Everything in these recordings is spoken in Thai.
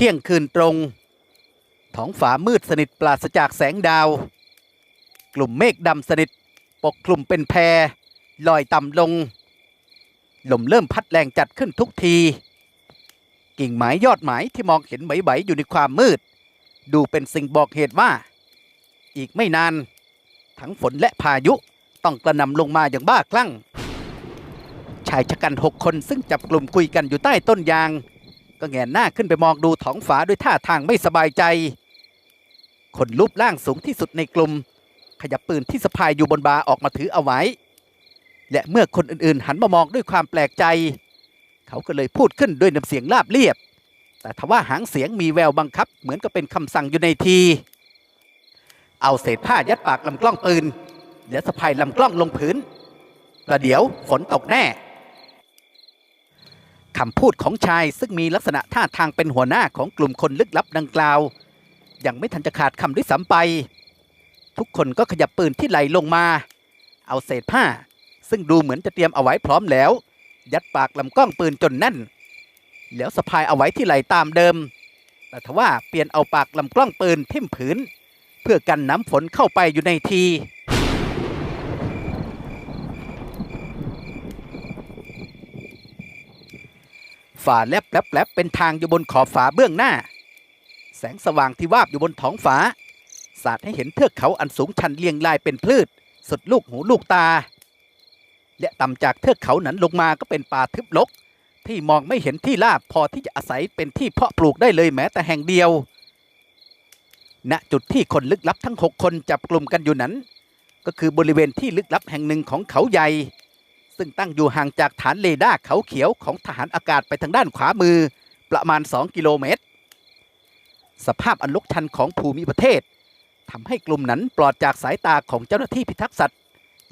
เที่ยงคืนตรงท้องฟ้ามืดสนิทปราศจากแสงดาว กลุ่มเมฆดำสนิทปกคลุมเป็นแพรลอยต่ำลง ลมเริ่มพัดแรงจัดขึ้นทุกที กิ่งไม้ยอดไม้ที่มองเห็นไหวๆอยู่ในความมืด ดูเป็นสิ่งบอกเหตุว่า อีกไม่นาน ทั้งฝนและพายุต้องกระนำลงมาอย่างบ้าคลั่ง ชายชะกันหกคนซึ่งจับกลุ่มคุยกันอยู่ใต้ต้นยาง ก็แงนหน้าขึ้นไปมองดูท้องฟ้าด้วยท่าทางไม่สบายใจ คนรูปร่างสูงที่สุดในกลุ่ม ขยับปืนที่สะพายอยู่บนบาออกมาถือเอาไว้ และเมื่อคนอื่นๆ หันมามองด้วยความแปลกใจ เขาก็เลยพูดขึ้นด้วยน้ำเสียงราบเรียบ แต่ทว่าหางเสียงมีแววบังคับ เหมือนกับเป็นคำสั่งอยู่ในที เอาเศษผ้ายัดปากลำกล้องปืน แล้วสะพายลำกล้องลงพื้นประเดี๋ยวฝนตกแน่ คำพูดของชายซึ่งมีลักษณะท่าทางเป็นหัวหน้าของกลุ่มคนลึกลับดังกล่าว ยังไม่ทันจะขาดคำด้วยซ้ำไป ทุกคนก็ขยับปืนที่ไหลลงมา เอาเศษผ้า ซึ่งดูเหมือนจะเตรียมเอาไว้พร้อมแล้ว ยัดปากลำกล้องปืนจนแน่น แล้วสะพายเอาไว้ที่ไหลตามเดิม แต่ทว่าเปลี่ยนเอาปากลำกล้องปืนทิ่มผืน เพื่อกันน้ำฝนเข้าไปอยู่ในที ฝาแลบแลบแลบเป็นทางอยู่บนขอบฝาเบื้องหน้า แสงสว่างที่วาบอยู่บนท้องฟ้าสาดให้เห็นเทือกเขาอันสูงชันเรียงรายเป็นพืชสุดลูกหูลูกตา และต่ำจากเทือกเขานั้นลงมาก็เป็นป่าทึบรกที่มองไม่เห็นที่ราบพอที่จะอาศัยเป็นที่เพาะปลูกได้เลยแม้แต่แห่งเดียว ณจุดที่คนลึกลับทั้งหกคนจับกลุ่มกันอยู่นั้น ก็คือบริเวณที่ลึกลับแห่งหนึ่งของเขาใหญ่ ซึ่งตั้งอยู่ห่างจากฐานเรดาร์เขาเขียวของทหารอากาศไปทางด้านขวามือประมาณ 2 กิโลเมตร สภาพอันลุกชันของภูมิประเทศทำให้กลุ่มนั้นปลอดจากสายตาของเจ้าหน้าที่พิทักษ์สัตว์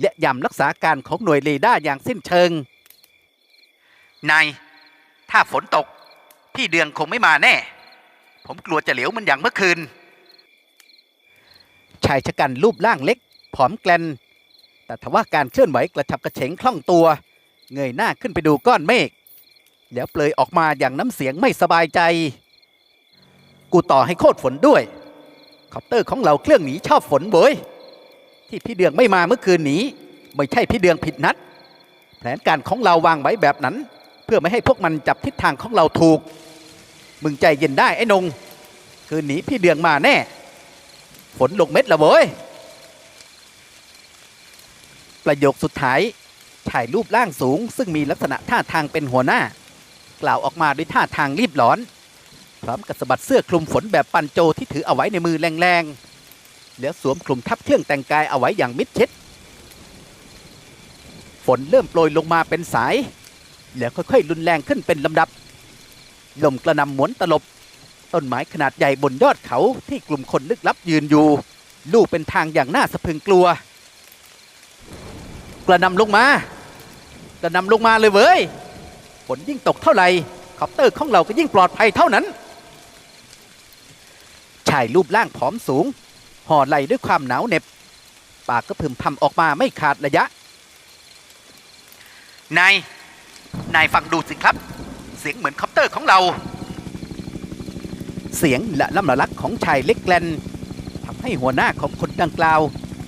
และยามรักษาการของหน่วยเรดาร์อย่างสิ้นเชิง นาย ถ้าฝนตก พี่เดืองคงไม่มาแน่ ผมกลัวจะเหลวมันอย่างเมื่อคืน ชายชะกันรูปร่างเล็ก ผอมแกลน แต่ทว่าการเคลื่อนไหวกระฉับกระเฉงคล่องตัว เงยหน้าขึ้นไปดูก้อนเมฆแล้วเปลยออกมาอย่างน้ำเสียงไม่สบายใจ กูต่อให้โคตรฝนด้วยคอปเตอร์ของเราเครื่องหนีชอบฝนโบยที่พี่เดืองไม่มาเมื่อคืนนี้ ไม่ใช่พี่เดืองผิดนัด แผนการของเราวางไว้แบบนั้น เพื่อไม่ให้พวกมันจับทิศทางของเราถูก มึงใจเย็นได้ไอ้นง คืนนี้พี่เดืองมาแน่ ฝนลงเม็ดละโว้ย ประโยคสุดท้ายถ่ายรูปร่างสูง ซึ่งมีลักษณะท่าทางเป็นหัวหน้า กล่าวออกมาด้วยท่าทางรีบร้อน พร้อมกับสะบัดเสื้อคลุมฝนแบบปันโจที่ถือเอาไว้ในมือแรงๆ แล้วสวมคลุมทับเครื่องแต่งกายเอาไว้อย่างมิดชิด ฝนเริ่มโปรยลงมาเป็นสาย แล้วค่อยๆรุนแรงขึ้นเป็นลำดับ ลมกระนำหมุนตลบ ต้นไม้ขนาดใหญ่บนยอดเขาที่กลุ่มคนลึกลับยืนอยู่ ลู่เป็นทางอย่างน่าสะพรึงกลัว กระนำลงมากระนำลงมาเลยเว้ยฝนยิ่งตกเท่าไหร่คอปเตอร์ของเราก็ยิ่งปลอดภัยเท่านั้น ชายรูปร่างผอมสูง ห่อไหลด้วยความหนาวเหน็บ ปากก็พึมพำออกมาไม่ขาดระยะ นาย นายฟังดูสิครับ เสียงเหมือนคอปเตอร์ของเรา เสียงละลำละลักของชายเล็กแกลนทำให้หัวหน้าของคนดังกล่าว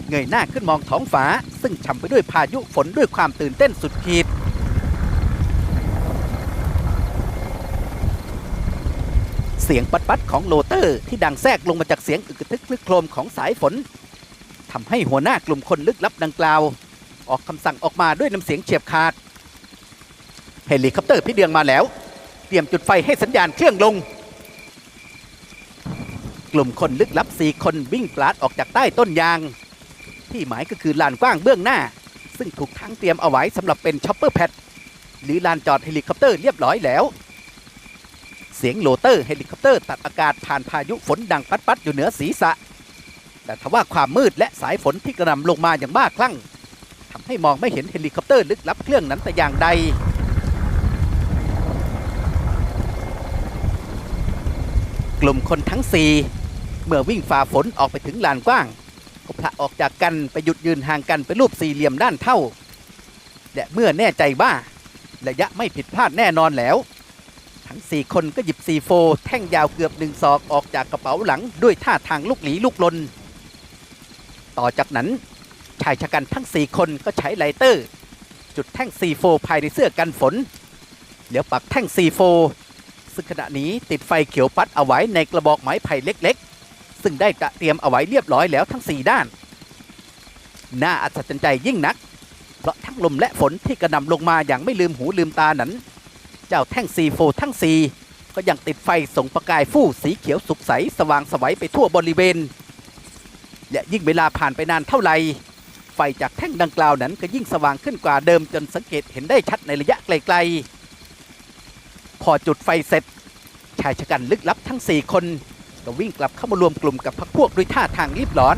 เงยหน้าขึ้นมองท้องฟ้า ซึ่งฉ่ำไปด้วยพายุฝนด้วยความตื่นเต้นสุดขีดเสียงปัดปัดๆของโลเตอร์ ที่ดังแทรกลงมาจากเสียงอึกทึกคลึกโครมของสายฝนทำให้หัวหน้ากลุ่มคนลึกลับดังกล่าว ออกคำสั่งออกมาด้วยน้ำเสียงเฉียบขาด เฮลิคอปเตอร์พี่เดืองมาแล้ว เตรียมจุดไฟให้สัญญาณเครื่องลง กลุ่มคนลึกลับสี่คนวิ่งปราดออกจากใต้ต้นยาง ที่หมายก็คือลานกว้างเบื้องหน้า ซึ่งถูกทั้งเตรียมเอาไว้สำหรับเป็นช็อปเปอร์แพดหรือลานจอดเฮลิคอปเตอร์เรียบร้อยแล้ว เสียงโลเตอร์เฮลิคอปเตอร์ตัดอากาศผ่านพายุฝนดังปัดปัดๆอยู่เหนือศีรษะ แต่ทว่าความมืดและสายฝนที่กระหน่ำลงมาอย่างบ้าคลั่งทำให้มองไม่เห็นเฮลิคอปเตอร์ลึกลับเครื่องนั้นแต่อย่างใดกลุ่มคนทั้งสี่เมื่อวิ่งฝ่าฝนออกไปถึงลานกว้าง ก็พละออกจากกันไปหยุดยืนห่างกันเป็นรูปสี่เหลี่ยมด้านเท่า และเมื่อแน่ใจว่าระยะไม่ผิดพลาดแน่นอนแล้ว ทั้งสี่คนก็หยิบซีโฟ แท่งยาวเกือบหนึ่งศอกออกจากกระเป๋าหลังด้วยท่าทางลุกหลีลุกลน ต่อจากนั้นชายชะกันทั้งสี่คนก็ใช้ไลเตอร์ จุดแท่งซีโฟภายในเสื้อกันฝนแล้วปักแท่งซีโฟซึ่งขณะนี้ติดไฟเขียวปัดเอาไว้ในกระบอกไม้ไผ่เล็ก ซึ่งได้เตรียมเอาไว้เรียบร้อยแล้วทั้งสี่ด้าน น่าอัศจรรย์ใจยิ่งนัก เพราะทั้งลมและฝนที่กระหน่ำลงมาอย่างไม่ลืมหูลืมตานั้น เจ้าแท่งซีโฟทั้งสีก็ยังติดไฟส่งประกายฟู่สีเขียวสุกใสสว่างสวัยไปทั่วบริเวณ และยิ่งเวลาผ่านไปนานเท่าไหร่ไฟจากแท่งดังกล่าวนั้นก็ยิ่งสว่างขึ้นกว่าเดิมจนสังเกตเห็นได้ชัดในระยะไกลๆ พอจุดไฟเสร็จ ชายชะกันลึกลับทั้ง 4 คน ก็วิ่งกลับเข้ามารวมกลุ่มกับพรรคพวกด้วยท่าทางรีบร้อน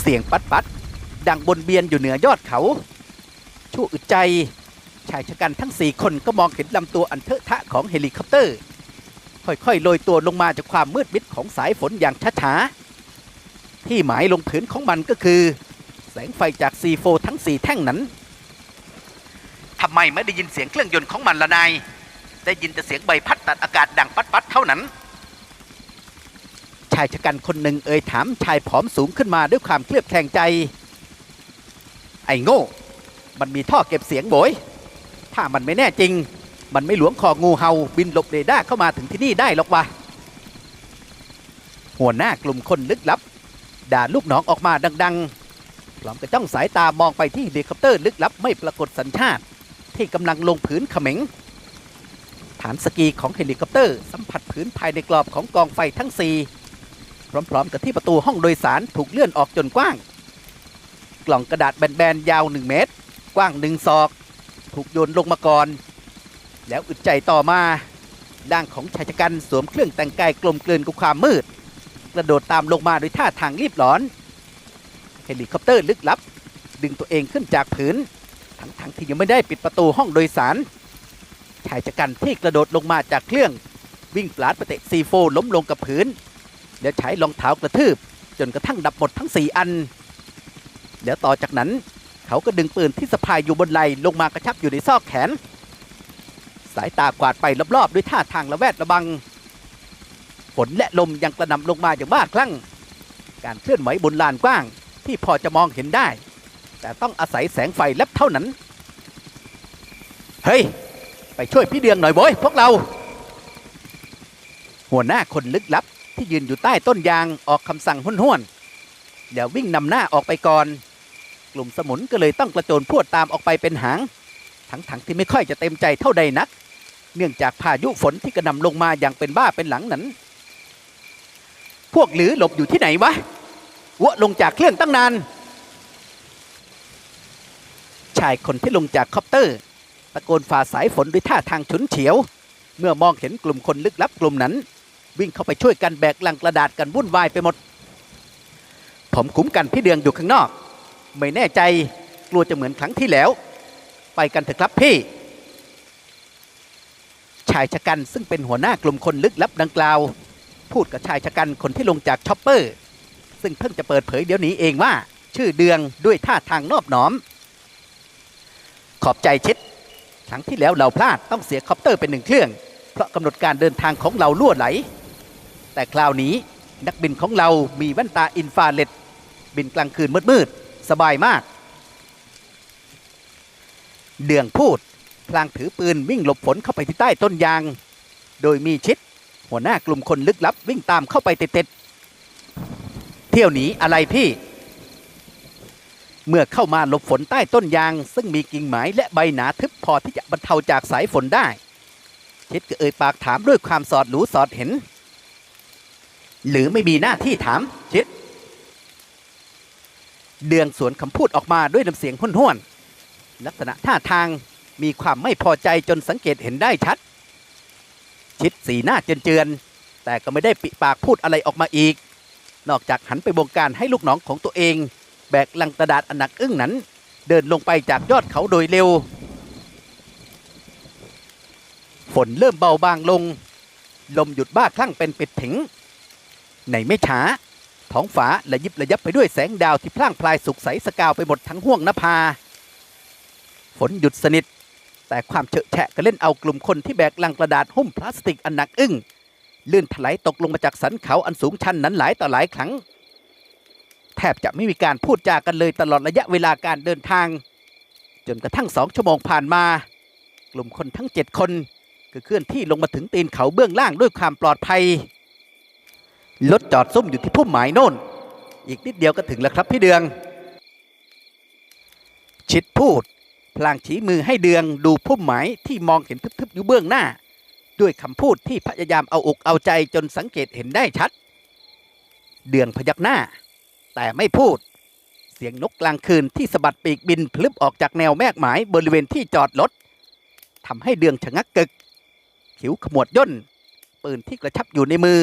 เสียงปัดปัดดังบนเบียนอยู่เหนือยอดเขาชั่วอึดใจ ชายชะกันทั้งสี่คนก็มองเห็นลำตัวอันเทอะทะของเฮลิคอปเตอร์ ค่อยๆโรยตัวลงมาจากความมืดมิดของสายฝนอย่างช้าๆที่หมายลงผืนของมันก็คือ แสงไฟจากซีโฟทั้งสี่แท่งนั้น ทำไมไม่ได้ยินเสียงเครื่องยนต์ของมันละนาย ได้ยินแต่เสียงใบพัดตัดอากาศดังปัดๆเท่านั้น ชายชะกันคนหนึ่งเอ่ยถามชายผอมสูงขึ้นมาด้วยความเคลือบแคลงใจ ไอ้โง่ มันมีท่อเก็บเสียงโบย ถ้ามันไม่แน่จริง มันไม่หลวงคองูเห่าบินหลบเรดาร์เข้ามาถึงที่นี่ได้หรอกวะหัวหน้ากลุ่มคนลึกลับ ด่าลูกน้องออกมาดัง ๆ พร้อมกับจ้องสายตามองไปที่เฮลิคอปเตอร์ลึกลับไม่ปรากฏสัญชาติ ที่กำลังลงผืนเขม็ง ฐานสกีของเฮลิคอปเตอร์สัมผัสผืนภายในกรอบของกองไฟทั้งสี่พร้อมๆ กับที่ประตูห้องโดยสารถูกเลื่อนออกจนกว้าง กล่องกระดาษแบนๆ ยาว 1 เมตร กว้าง 1 ศอก ถูกโยนลงมาก่อน แล้วอึดใจต่อมาร่างของชายชะกันสวมเครื่องแต่งกายกลมกลืนกับความมืด กระโดดตามลงมาด้วยท่าทางรีบร้อน เฮลิคอปเตอร์ลึกลับ ดึงตัวเองขึ้นจากผืน ทั้งๆที่ยังไม่ได้ปิดประตูห้องโดยสารชายชะกันที่กระโดดลงมาจากเครื่อง วิ่งปลาดไปเตะซีโฟล้มลงกับผืนแล้วใช้รองเท้ากระทืบ จนกระทั่งดับหมดทั้ง 4 อัน แล้วต่อจากนั้นเขาก็ดึงปืนที่สะพายอยู่บนไหลลงมากระชับอยู่ในซอกแขน สายตากวาดไปรอบๆ ด้วยท่าทางระแวดระบังฝนและลมยังกระหน่ำลงมาอย่างบ้าคลั่ง การเคลื่อนไหวบนลานกว้างที่พอจะมองเห็นได้ แต่ต้องอาศัยแสงไฟแลบเท่านั้น เฮ้ย ไปช่วยพี่เดืองหน่อยโว้ยพวกเรา หัวหน้าคนลึกลับที่ยืนอยู่ใต้ต้นยางออกคำสั่งห้วนๆอย่าวิ่งนำหน้าออกไปก่อน กลุ่มสมุนก็เลยต้องกระโจนพรวดตามออกไปเป็นหาง ทั้งๆที่ไม่ค่อยจะเต็มใจเท่าใดนัก เนื่องจากพายุฝนที่กระหน่ำลงมาอย่างเป็นบ้าเป็นหลังนั้น พวกหรือหลบอยู่ที่ไหนวะวะลงจากเครื่องตั้งนาน ชายคนที่ลงจากคอปเตอร์ ตะโกนฝ่าสายฝนด้วยท่าทางฉุนเฉียว เมื่อมองเห็นกลุ่มคนลึกลับกลุ่มนั้น วิ่งเข้าไปช่วยกันแบกลังกระดาษกันวุ่นวายไปหมด ผมคุ้มกันพี่เดืองอยู่ข้างนอก ไม่แน่ใจกลัวจะเหมือนครั้งที่แล้ว ไปกันเถอะครับพี่ ชายชะกันซึ่งเป็นหัวหน้ากลุ่มคนลึกลับดังกล่าว พูดกับชายชะกันคนที่ลงจากช็อปเปอร์ ซึ่งเพิ่งจะเปิดเผยเดี๋ยวนี้เองว่า ชื่อเดืองด้วยท่าทางนอบน้อม ขอบใจชิดครั้งที่แล้วเราพลาดต้องเสียคอปเตอร์เป็นหนึ่งเครื่อง เพราะกำหนดการเดินทางของเราล่วไหล แต่คราวนี้นักบินของเรามีแว่นตาอินฟราเรดบินกลางคืนมืดๆสบายมาก เดืองพูด พลางถือปืนวิ่งหลบฝนเข้าไปที่ใต้ต้นยาง โดยมีชิด หัวหน้ากลุ่มคนลึกลับวิ่งตามเข้าไปติดๆเที่ยวหนีอะไรพี่ เมื่อเข้ามาหลบฝนใต้ต้นยาง ซึ่งมีกิ่งไม้และใบหนาทึบพอที่จะบรรเทาจากสายฝนได้ชิดก็เอ่ยปากถามด้วยความสอดรู้สอดเห็น หรือไม่มีหน้าที่ถามชิดเดืองสวนคำพูดออกมาด้วยน้ำเสียงห้วนๆลักษณะท่าทางมีความไม่พอใจจนสังเกตเห็นได้ชัด ชิดสีหน้าเจือนๆแต่ก็ไม่ได้ปิปากพูดอะไรออกมาอีก นอกจากหันไปบงการให้ลูกน้องของตัวเอง แบกลังกระดาษอันหนักอึ้งนั้น เดินลงไปจากยอดเขาโดยเร็ว ฝนเริ่มเบาบางลง ลมหยุดบ้าคลั่งเป็นปิดถิงในไม่ช้า ท้องฟ้าละยิบระยับไปด้วยแสงดาวที่พล่างพลายสุกใสสกาวไปหมดทั้งห้วงนภา ฝนหยุดสนิท แต่ความเฉอะแฉะก็เล่นเอากลุ่มคนที่แบกลังกระดาษหุ้มพลาสติกอันหนักอึ้งลื่นถลายตกลงมาจากสันเขาอันสูงชันนั้นหลายต่อหลายครั้ง แทบจะไม่มีการพูดจากันเลยตลอดระยะเวลาการเดินทาง จนกระทั่งสองชั่วโมงผ่านมา กลุ่มคนทั้งเจ็ดคนก็เคลื่อนที่ลงมาถึงตีนเขาเบื้องล่างด้วยความปลอดภัยรถจอดซุ่มอยู่ที่พุ่มไม้โน่น อีกนิดเดียวก็ถึงแล้วครับพี่เดือง ชิดพูด พลางชี้มือให้เดืองดูพุ่มไม้ที่มองเห็นทึบๆอยู่เบื้องหน้า ด้วยคำพูดที่พยายามเอาอกเอาใจจนสังเกตเห็นได้ชัด เดืองพยักหน้า แต่ไม่พูด เสียงนกกลางคืนที่สะบัดปีกบินพลึบออกจากแนวแมกหมายบริเวณที่จอดรถทำให้เดืองชะงักกึก ผิวขมวดย่น ปืนที่กระชับอยู่ในมือ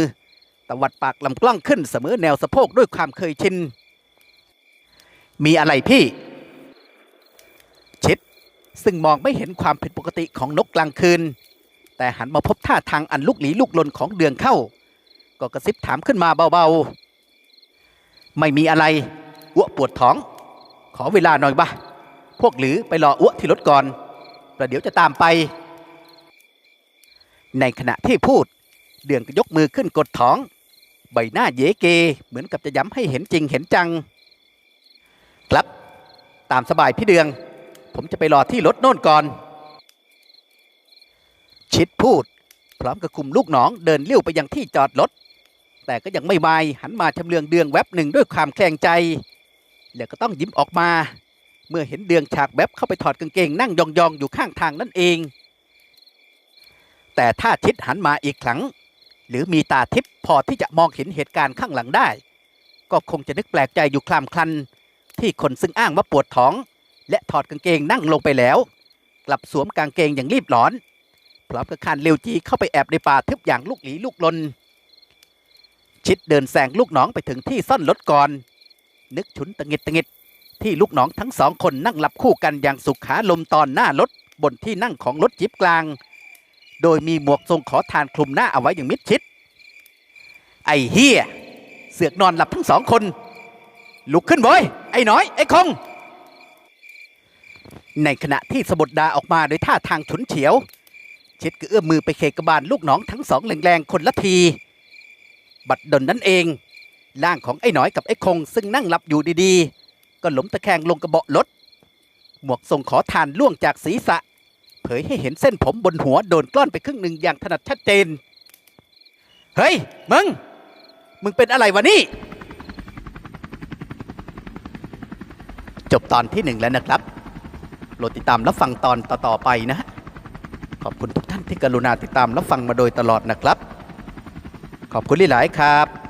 ตวัดปากลำกล้องขึ้นเสมอแนวสะโพกด้วยความเคยชิน มีอะไรพี่ ชิด ซึ่งมองไม่เห็นความผิดปกติของนกกลางคืน แต่หันมาพบท่าทางอันลุกหลีลุกลนของเดืองเข้า ก็กระซิบถามขึ้นมาเบาๆ ไม่มีอะไรอ้วปวดท้อง ขอเวลาหน่อยบ้าพวกหรือไปรออ้วที่รถก่อนประเดี๋ยวจะตามไป ในขณะที่พูด เดืองก็ยกมือขึ้นกดท้อง ใบหน้าเยเกเหมือนกับจะย้ำให้เห็นจริงเห็นจัง ครับตามสบายพี่เดือง ผมจะไปรอที่รถโน่นก่อน ชิดพูด พร้อมกับคุมลูกน้องเดินเลี้ยวไปยังที่จอดรถ แต่ก็ยังไม่วายหันมาชำเลืองเดืองแวบหนึ่งด้วยความแคลงใจ แล้วก็ต้องยิ้มออกมา เมื่อเห็นเดืองฉากแวบเข้าไปถอดกางเกงนั่งยองๆอยู่ข้างทางนั่นเอง แต่ถ้าชิดหันมาอีกครั้ง หรือมีตาทิพย์พอที่จะมองเห็นเหตุการณ์ข้างหลังได้ ก็คงจะนึกแปลกใจอยู่คลามคลัน ที่คนซึ่งอ้างว่าปวดท้อง และถอดกางเกงนั่งลงไปแล้ว กลับสวมกางเกงอย่างรีบร้อนพร้อมกับคานเร็วจีเข้าไปแอบในป่าทึบอย่างลูกหลีลูกลน ชิดเดินแซงลูกน้องไปถึงที่ซ่อนรถก่อน นึกฉุนตะงิดตะงิด ที่ลูกน้องทั้งสองคนนั่งหลับคู่กันอย่างสุขาลมตอนหน้ารถบนที่นั่งของรถจิบกลาง โดยมีหมวกทรงขอทานคลุมหน้าเอาไว้อย่างมิดชิด ไอ้เฮียเสือกนอนหลับทั้งสองคน ลุกขึ้นเว้ยไอ้น้อย ไอ้คง ในขณะที่สะบดดาออกมาโดยท่าทางฉุนเฉียว ชิดก็เอื้อมมือไปเคกบาลลูกน้องทั้งสองแรงๆคนละที บัดดลนั้นเองร่างของไอ้หน้อยกับไอ้คง ซึ่งนั่งหลับอยู่ดีๆ ก็หล้มตะแคงลงกระเบาะรถ หมวกทรงขอทานล่วงจากศีรษะ เผยให้เห็นเส้นผมบนหัวโดนกล้อนไปครึ่งหนึ่งอย่างถนัดชัดเจน เฮ้ย มึง มึงเป็นอะไรวะนี่ จบตอนที่หนึ่งแล้วนะครับโปรดติดตามรับฟังตอนต่อๆไปนะฮะขอบคุณทุกท่านที่กรุณาติดตามรับฟังมาโดยตลอดนะครับ ขอบคุณหลายๆครับ